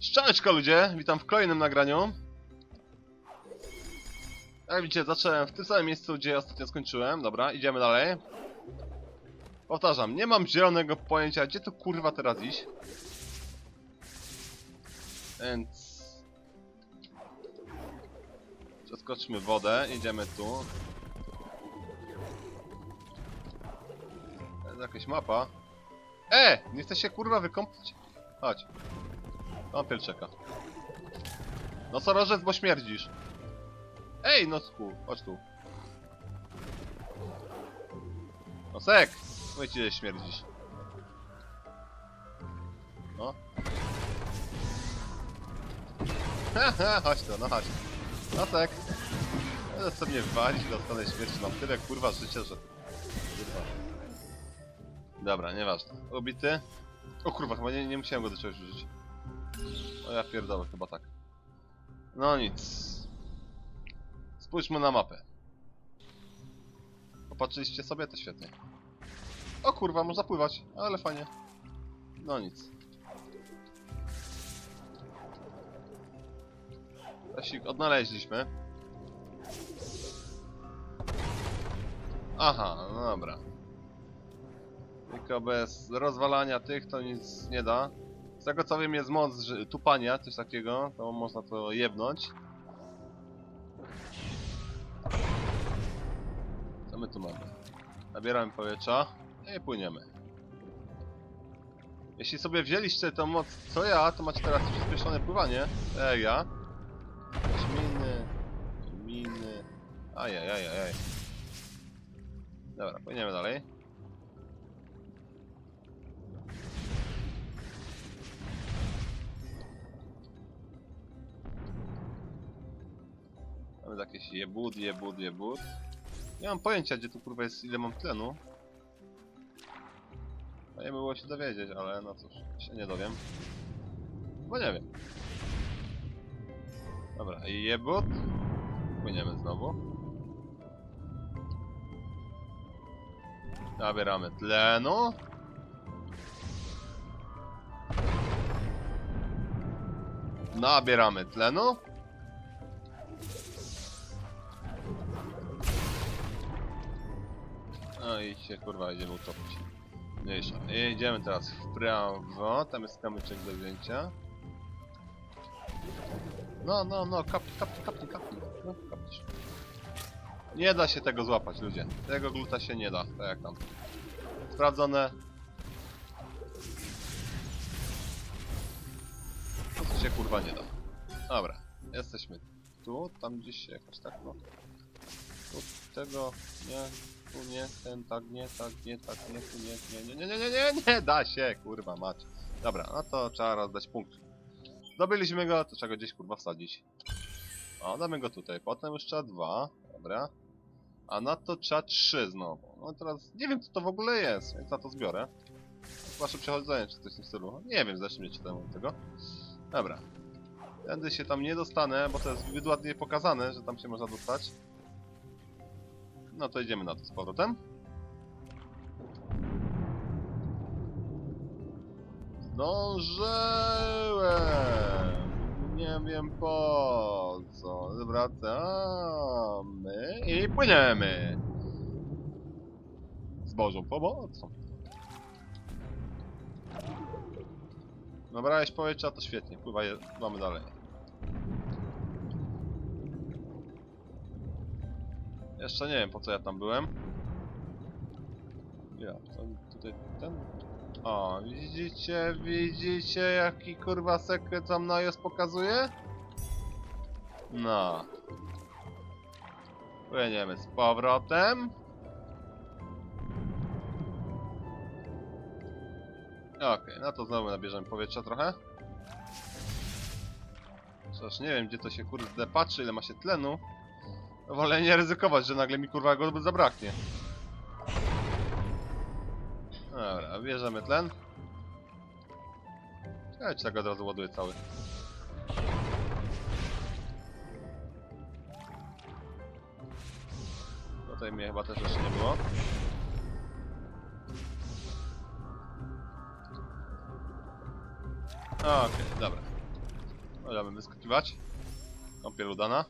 Szczęczko ludzie, witam w kolejnym nagraniu. Jak widzicie, zacząłem w tym samym miejscu, gdzie ostatnio skończyłem. Dobra, idziemy dalej. Powtarzam, nie mam zielonego pojęcia, gdzie to kurwa teraz iść. Więc... Przeskoczmy wodę, idziemy tu. To jest jakaś mapa. E! Nie chce się kurwa wykąpać? Chodź. Kąpiel czeka. No co rożec, bo śmierdzisz. Ej, no sku, chodź tu. Nosek! Mówię ci, że śmierdzisz. No. Haha, chodź tu, no chodź. Nosek! Będę sobie mnie walić dostanę śmierci. Mam tyle kurwa życia, że... Kurwa. Dobra, nieważne. Ubity. O kurwa, chyba nie, nie musiałem go do czegoś użyć. O ja pierdolę, chyba tak. No nic. Spójrzmy na mapę. Popatrzyliście sobie? To świetnie. O kurwa, można pływać, ale fajnie. No nic. Tasik odnaleźliśmy. Aha, no dobra. Tylko bez rozwalania tych to nic nie da. Z tego co wiem jest moc tupania, coś takiego, to można to jebnąć. Co my tu mamy? Nabieramy powietrza i płyniemy. Jeśli sobie wzięliście tą moc co ja, to macie teraz przyspieszone pływanie. Tak jak ja. Miny, miny. Ajajajajaj. Dobra, płyniemy dalej. Mamy jakieś jebud, jebud, jebud. Nie mam pojęcia, gdzie tu kurwa jest, ile mam tlenu. Fajnie by było się dowiedzieć, ale no cóż, się nie dowiem. Bo nie wiem. Dobra, jebut. Płyniemy znowu. Nabieramy tlenu. Nabieramy tlenu. No i się kurwa idziemy utopić. Mniejsza. I Idziemy teraz w prawo, tam jest kamyczek do wzięcia. No, no, no, kapnij, kapnij, kapnij, kapnij. No, kapnisz. Nie da się tego złapać, ludzie. Tego gluta się nie da, tak jak tam. Sprawdzone. To się kurwa nie da. Dobra, jesteśmy tu, tam gdzieś się jakoś tak, no. Tu tego, nie, tu nie, ten tak nie, tak nie, tak nie, tu nie, nie, nie, nie, nie, nie, nie, nie, nie da się, kurwa mać. Dobra, no to trzeba rozdać punkt. Zdobyliśmy go, to trzeba go gdzieś kurwa wsadzić. O, damy go tutaj, potem już trzeba dwa, dobra. A na to trzeba trzy znowu. No teraz nie wiem co to w ogóle jest, więc na to zbiorę. Wasze przechodzenie czy coś w tym stylu. Nie wiem, zaczniecie temu tego. Dobra. Tędy się tam nie dostanę, bo to jest wyładnie pokazane, że tam się można dostać. No to idziemy na to z powrotem. Zdążyłem! Nie wiem po co. Wracamy i płyniemy! Z Bożą pomocą. Nabrałeś powietrza, to świetnie. Pływaj, mamy dalej. Jeszcze nie wiem po co ja tam byłem. Ja, to tutaj ten. O, widzicie, widzicie jaki kurwa sekret tam Nojos pokazuje? No. Płyniemy z powrotem. Okej, no to znowu nabierzemy powietrza trochę. Chociaż nie wiem gdzie to się kurde patrzy, ile ma się tlenu. Wolę nie ryzykować, że nagle mi kurwa go zabraknie. Dobra, bierzemy tlen. Ja ci tak od razu ładuję cały. Tutaj mnie chyba też jeszcze nie było. Okej, dobra. Możemy wyskakiwać. Kąpiel udana.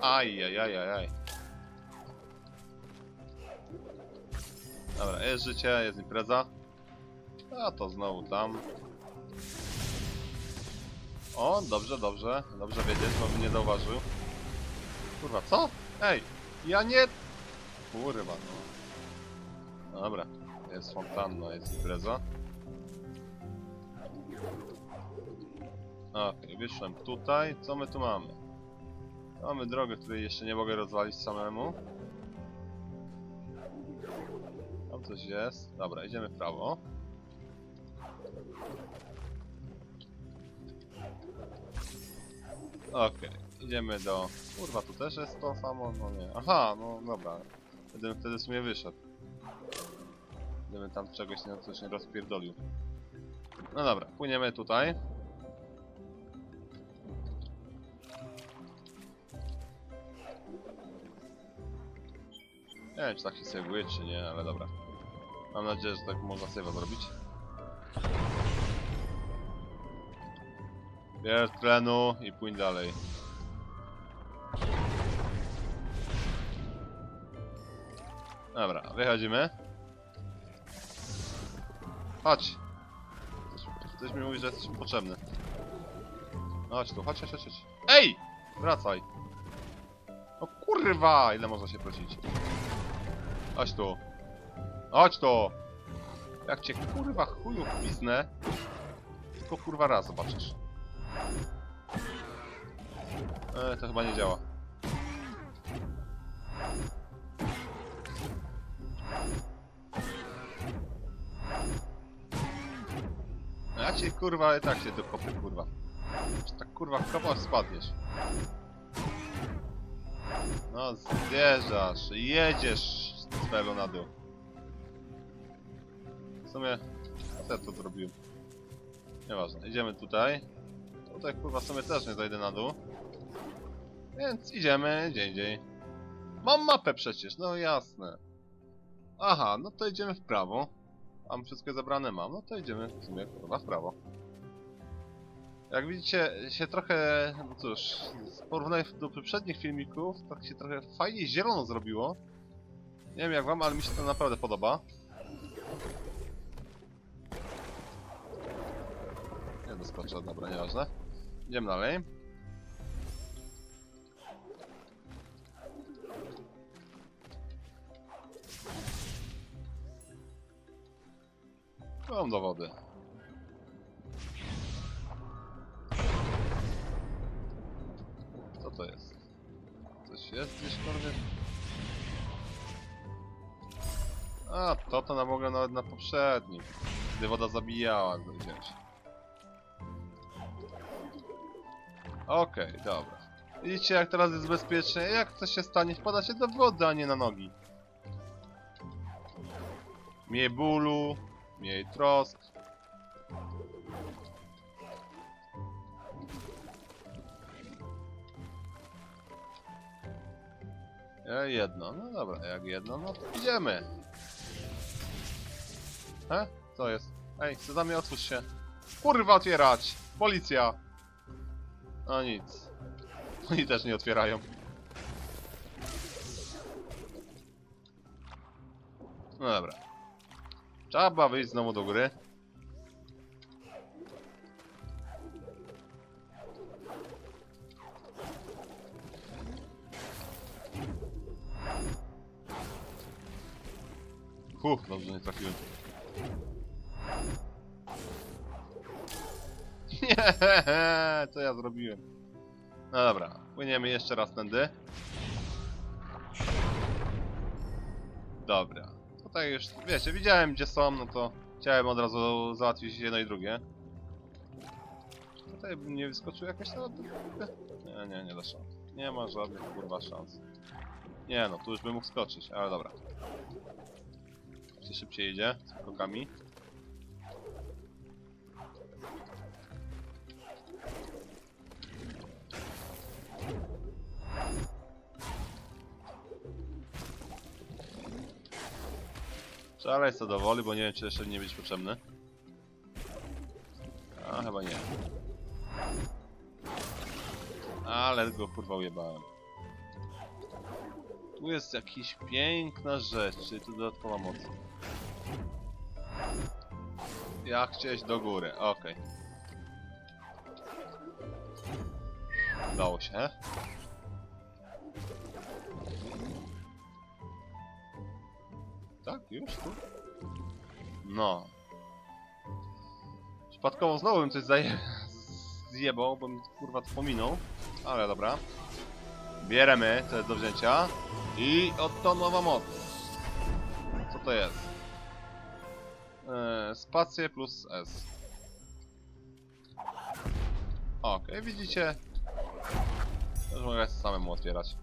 Aj, aj, aj, aj, aj. Dobra, jest życie, jest impreza. A to znowu tam. O, dobrze, dobrze. Dobrze wiedzieć, bo mnie nie zauważył. Kurwa, co? Ej, ja nie... Kurwa, no. Dobra, jest fontanna, jest impreza. Okej, wyszłem tutaj. Co my tu mamy? Mamy drogę, której jeszcze nie mogę rozwalić samemu. Tam coś jest. Dobra, idziemy w prawo. Okej, idziemy do... Kurwa, tu też jest to samo? No nie. Aha, no dobra. Wtedy, wtedy w sumie wyszedł. Gdybym tam czegoś nie, coś nie rozpierdolił. No dobra, płyniemy tutaj. Nie wiem, czy tak się sobie czy nie, ale dobra. Mam nadzieję, że tak można save'a zrobić. Bierz tlenu i płyń dalej. Dobra, wychodzimy. Chodź. Ktoś, mi mówi, że jesteś potrzebny. Chodź tu, chodź, chodź, chodź. chodź. Ej! Wracaj. No kurwa! Ile można się prosić? Chodź tu. Chodź tu! Jak cię kurwa chuju piznę, tylko kurwa raz zobaczysz. E, to chyba nie działa. No Ja cię kurwa i tak się dokopię kurwa. Czy tak kurwa kopasz spadniesz. No zjeżdżasz, jedziesz z tego na dół. W sumie co ja to zrobiłem? Nieważne, idziemy tutaj. Tutaj kurwa w sumie też nie zajdę na dół. Więc idziemy gdzie indziej. Mam mapę przecież, no jasne. Aha, no to idziemy w prawo. Mam wszystkie zabrane mam, no to idziemy w sumie kurwa w prawo. Jak widzicie, się trochę, no cóż, porównaniu do poprzednich filmików, tak się trochę fajnie zielono zrobiło. Nie wiem jak wam, ale mi się to naprawdę podoba. Nie doskoczę, dobra, nieważne. Idziemy dalej. Mam do poprzednim. Gdy woda zabijała, go wziąć. Okej, dobra. Widzicie jak teraz jest bezpiecznie? Jak coś się stanie? Wpadacie do wody, a nie na nogi. Mniej bólu, mniej trosk. E, jedno, no dobra, jak jedno, no to idziemy. He? Co jest? Ej, co za mnie otwórz się. Kurwa otwierać! Policja! No nic. Oni też nie otwierają. No dobra. Trzeba wyjść znowu do góry. Fuh, dobrze nie trafiłem. Nie, co ja zrobiłem? No dobra, płyniemy jeszcze raz tędy. Dobra. Tutaj już, wiecie, widziałem gdzie są, no to chciałem od razu załatwić jedno i drugie. Tutaj bym nie wyskoczył jakoś na Nie, nie, nie da szans. Nie ma żadnych kurwa szans. Nie no, tu już bym mógł skoczyć, ale dobra. Się szybciej idzie z krokami. Szalej co do woli, bo nie wiem czy jeszcze nie być potrzebny. A, chyba nie. Ale go kurwa ujebałem. Tu jest jakaś piękna rzecz, czyli tu dodatkowa moc. Ja chciałeś do góry, okej. Udało się. Tak, już tu? No. Przypadkowo znowu bym coś zaje... zjebał, bo mi kurwa to pominął. Ale dobra. Bieremy, to jest do wzięcia. I oto nowa moc. Co to jest? Eee, spację plus S. Okej, widzicie? Już mogę samemu otwierać.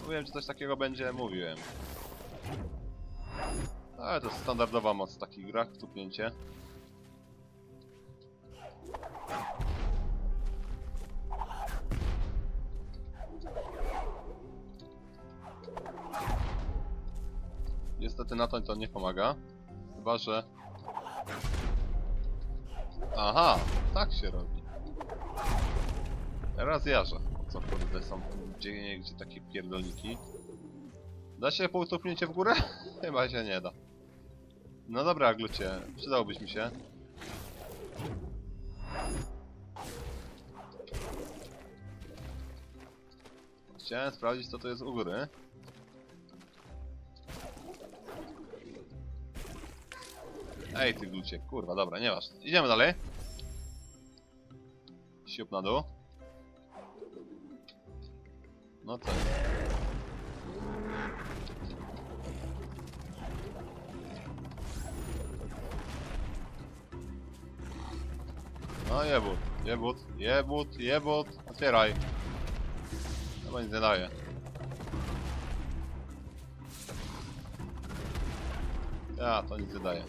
Mówiłem, że coś takiego będzie, mówiłem. Ale to jest standardowa moc w takich grach, tupnięcie. Niestety na to to nie pomaga. Chyba, że... Aha, tak się robi. Teraz jarze. Co kurde są gdzie, gdzie takie pierdolniki. Da się półtupnięcie w górę? Chyba się nie da. No dobra, glucie, przydałbyś mi się. Chciałem sprawdzić co to jest u góry. Ej ty glucie, kurwa, dobra, nieważne. Idziemy dalej. Siup na dół. No to No jebut, jebut, jebut, jebut, otwieraj. Chyba nic nie daje. Ja, to nic nie daje.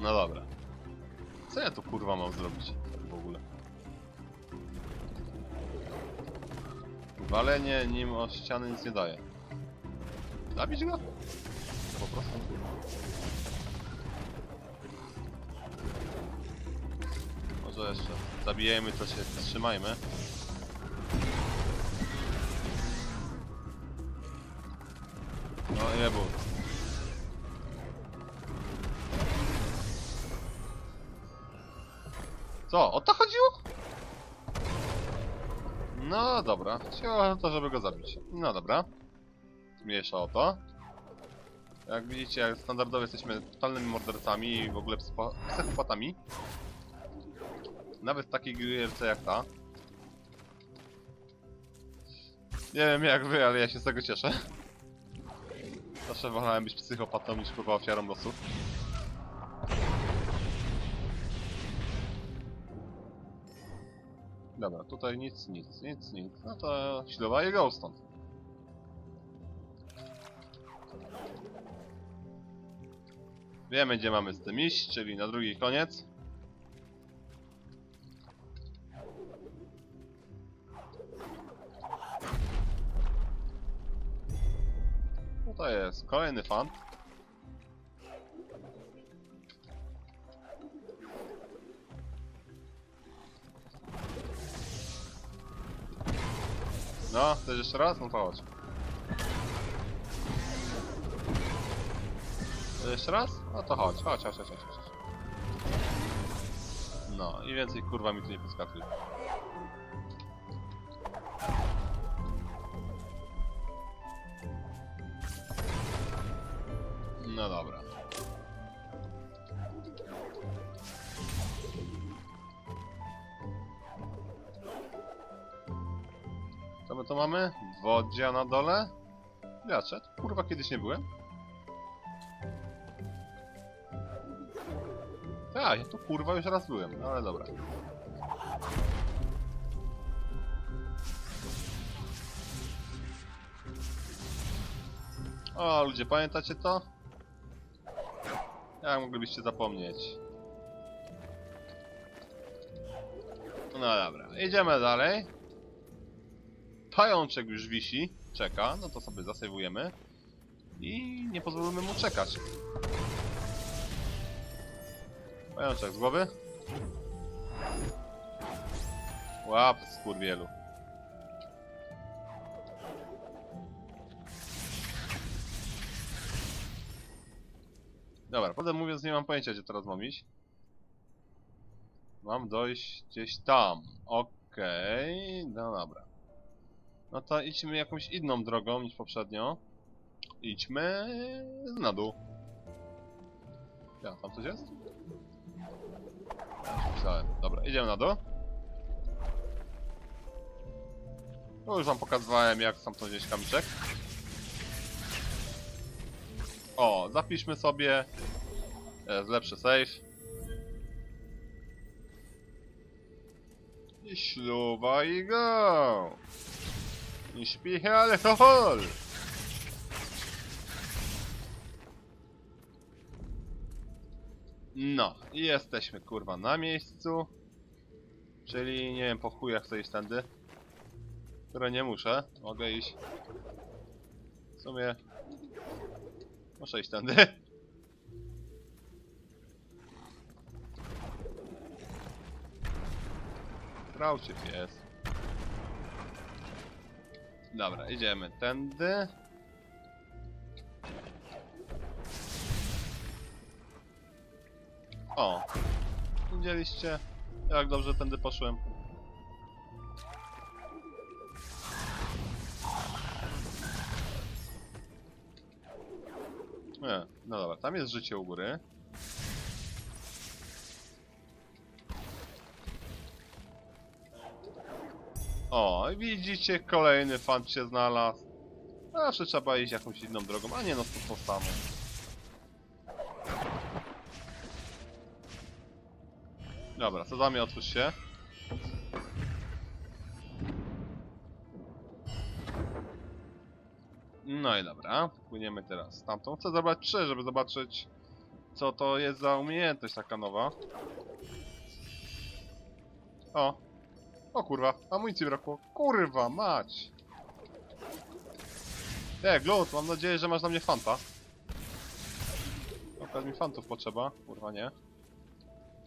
No dobra. Co ja tu kurwa mam zrobić w ogóle? Walenie nim o ściany nic nie daje. Zabić go? Po prostu. Może jeszcze zabijajmy, to się wstrzymajmy. No jebu. Co? O to chodziło? No dobra, o to, żeby go zabić. No dobra. Mniejsza o to. Jak widzicie, jak standardowo jesteśmy totalnymi mordercami i w ogóle psycho- psychopatami. Nawet w takiej gierce jak ta. Nie wiem jak wy, ale ja się z tego cieszę. Zawsze wolałem być psychopatą niż kurwa ofiarą losu. Dobra, tutaj nic, nic, nic, nic. No to śluba i go stąd. Wiemy gdzie mamy z tym iść, czyli na drugi koniec. No to jest kolejny fan. No, chcesz jeszcze raz? No to chodź. Chcesz Jeszcze raz? No to chodź, chodź, chodź, chodź, chodź. No i więcej kurwa mi tu nie. No dobra. My tu mamy? Wodzia na dole? Jacze? Kurwa kiedyś nie byłem? Tak, ja tu kurwa już raz byłem, no ale dobra. O, ludzie, pamiętacie to? Jak moglibyście zapomnieć? No dobra, idziemy dalej. Pajączek już wisi, czeka, no to sobie zasejwujemy. I nie pozwolimy mu czekać. Pajączek z głowy. Łap, skurwielu. Dobra, potem mówiąc, nie mam pojęcia, gdzie teraz mam iść. Mam dojść gdzieś tam. Okej, no dobra. No to idźmy jakąś inną drogą niż poprzednio. Idźmy na dół. Ja, tam coś jest? Ja myślałem. Dobra, idziemy na dół. No już wam pokazywałem jak tam to gdzieś kamyczek. O, zapiszmy sobie. Jest lepszy save. I śluba i go! I śpichy alkohol! No, i jesteśmy kurwa na miejscu. Czyli nie wiem po chujach chcę iść tędy. Które nie muszę. Mogę iść. W sumie... Muszę iść tędy. Traucie pies. Dobra, idziemy tędy. O! Widzieliście? Jak dobrze tędy poszłem. Nie, no dobra, tam jest życie u góry. O, widzicie, kolejny fan się znalazł. Zawsze trzeba iść jakąś inną drogą, a nie no to to samo. Dobra, co za mnie otwórz się. No i dobra, płyniemy teraz tamtą. Chcę zobaczyć trzy, żeby zobaczyć co to jest za umiejętność taka nowa. O, o kurwa, amunicji brakło. Kurwa, mać! E, Glut, mam nadzieję, że masz na mnie fanta. Akurat mi fantów potrzeba, kurwa nie.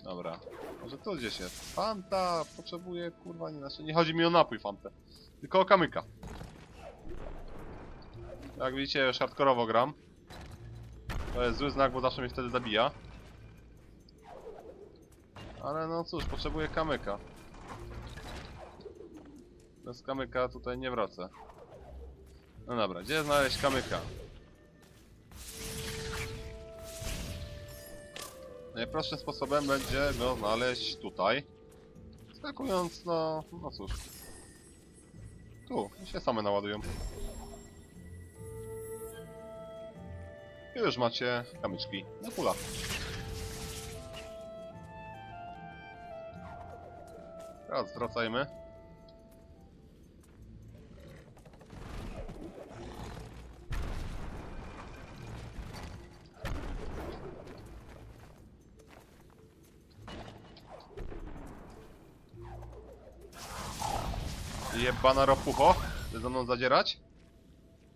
Dobra, może tu gdzieś jest. Fanta, potrzebuję, kurwa, nie, znaczy nie chodzi mi o napój fantę. Tylko o kamyka. Jak widzicie, już hardkorowo gram. To jest zły znak, bo zawsze mnie wtedy zabija. Ale no cóż, potrzebuję kamyka. Bez kamyka tutaj nie wrócę. No dobra, gdzie znaleźć kamyka? Najprostszym sposobem będzie go znaleźć tutaj. Skakując no... no cóż. Tu, się same naładują. I już macie kamyczki na pula. Teraz wracajmy. Jebana ropucho, chce ze mną zadzierać?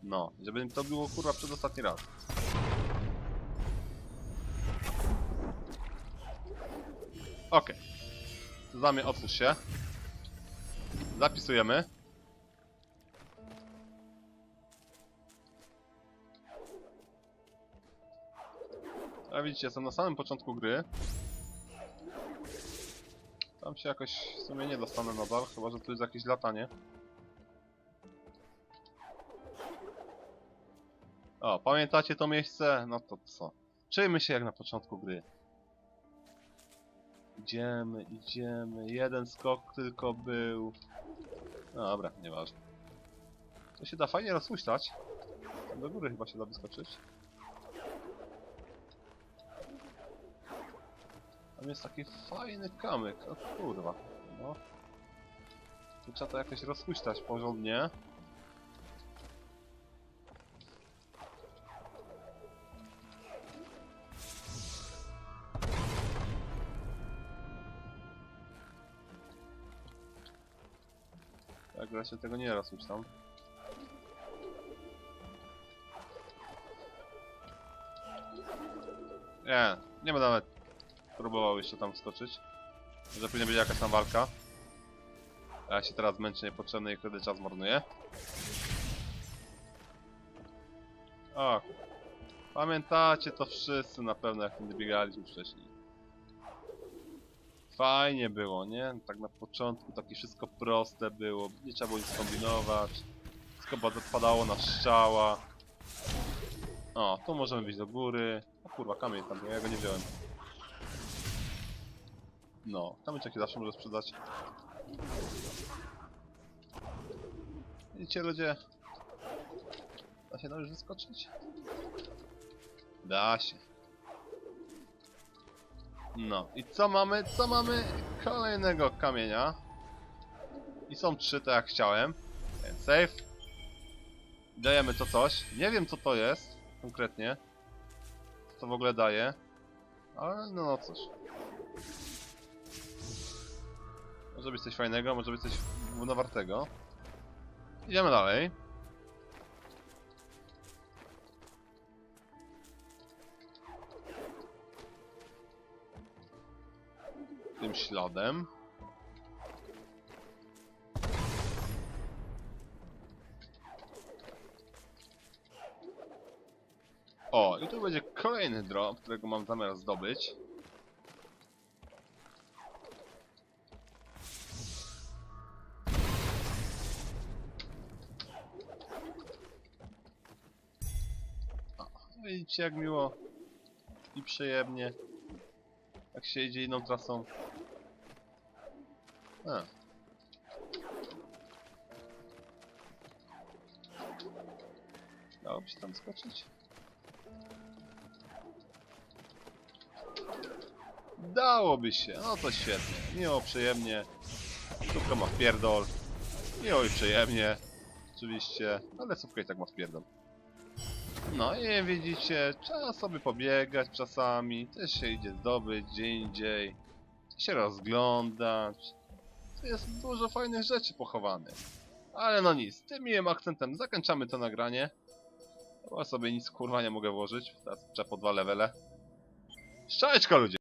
No, żeby to było kurwa przedostatni raz. Okej. Okay. Zamie otwórz się. Zapisujemy. A widzicie, jestem na samym początku gry. Tam się jakoś w sumie nie dostanę nadal, chyba że tu jest jakieś latanie. O, pamiętacie to miejsce? No to co? Czujmy się jak na początku gry. Idziemy, idziemy. Jeden skok tylko był. No dobra, nieważne. To się da fajnie rozpuścić. Tam do góry chyba się da wyskoczyć. Tam jest taki fajny kamyk. O kurwa. No. Tu trzeba to jakoś rozpuścić porządnie. Tak, raczej tego nie rozpuszczam. Nie, nie ma nawet. próbował jeszcze tam wskoczyć. Może później będzie jakaś tam walka. A ja się teraz męczę niepotrzebny i wtedy czas marnuję. O, pamiętacie to wszyscy na pewno jak nie biegaliśmy wcześniej. Fajnie było, nie? Tak na początku takie wszystko proste było, nie trzeba było nic kombinować. Wszystko pad- padało na strzała. O, tu możemy wyjść do góry. O kurwa, kamień tam, ja go nie wziąłem. No, kamyczek zawsze może sprzedać. Widzicie ludzie? Da się tam już wyskoczyć? Da się. No, i co mamy? Co mamy? Kolejnego kamienia. I są trzy, tak jak chciałem. Więc save. Dajemy to coś. Nie wiem co to jest konkretnie. Co to w ogóle daje. Ale no, no cóż. Może być coś fajnego, może być coś równowartego. Idziemy dalej. Tym śladem. O, i tu będzie kolejny drop, którego mam zamiar zdobyć. Widzicie jak miło i przyjemnie. Jak się idzie inną trasą. A. Dałoby się tam skoczyć? Dałoby się, no to świetnie. Miło, przyjemnie. Sówka ma wpierdol. Miło i przyjemnie. Oczywiście, ale sówka i tak ma wpierdol. No i widzicie, trzeba sobie pobiegać czasami, też się idzie zdobyć gdzie indziej, się rozglądać. Tu jest dużo fajnych rzeczy pochowanych. Ale no nic, tym miłym akcentem zakończamy to nagranie. Bo sobie nic kurwa nie mogę włożyć, teraz trzeba po dwa levele. Szczałeczka ludzie!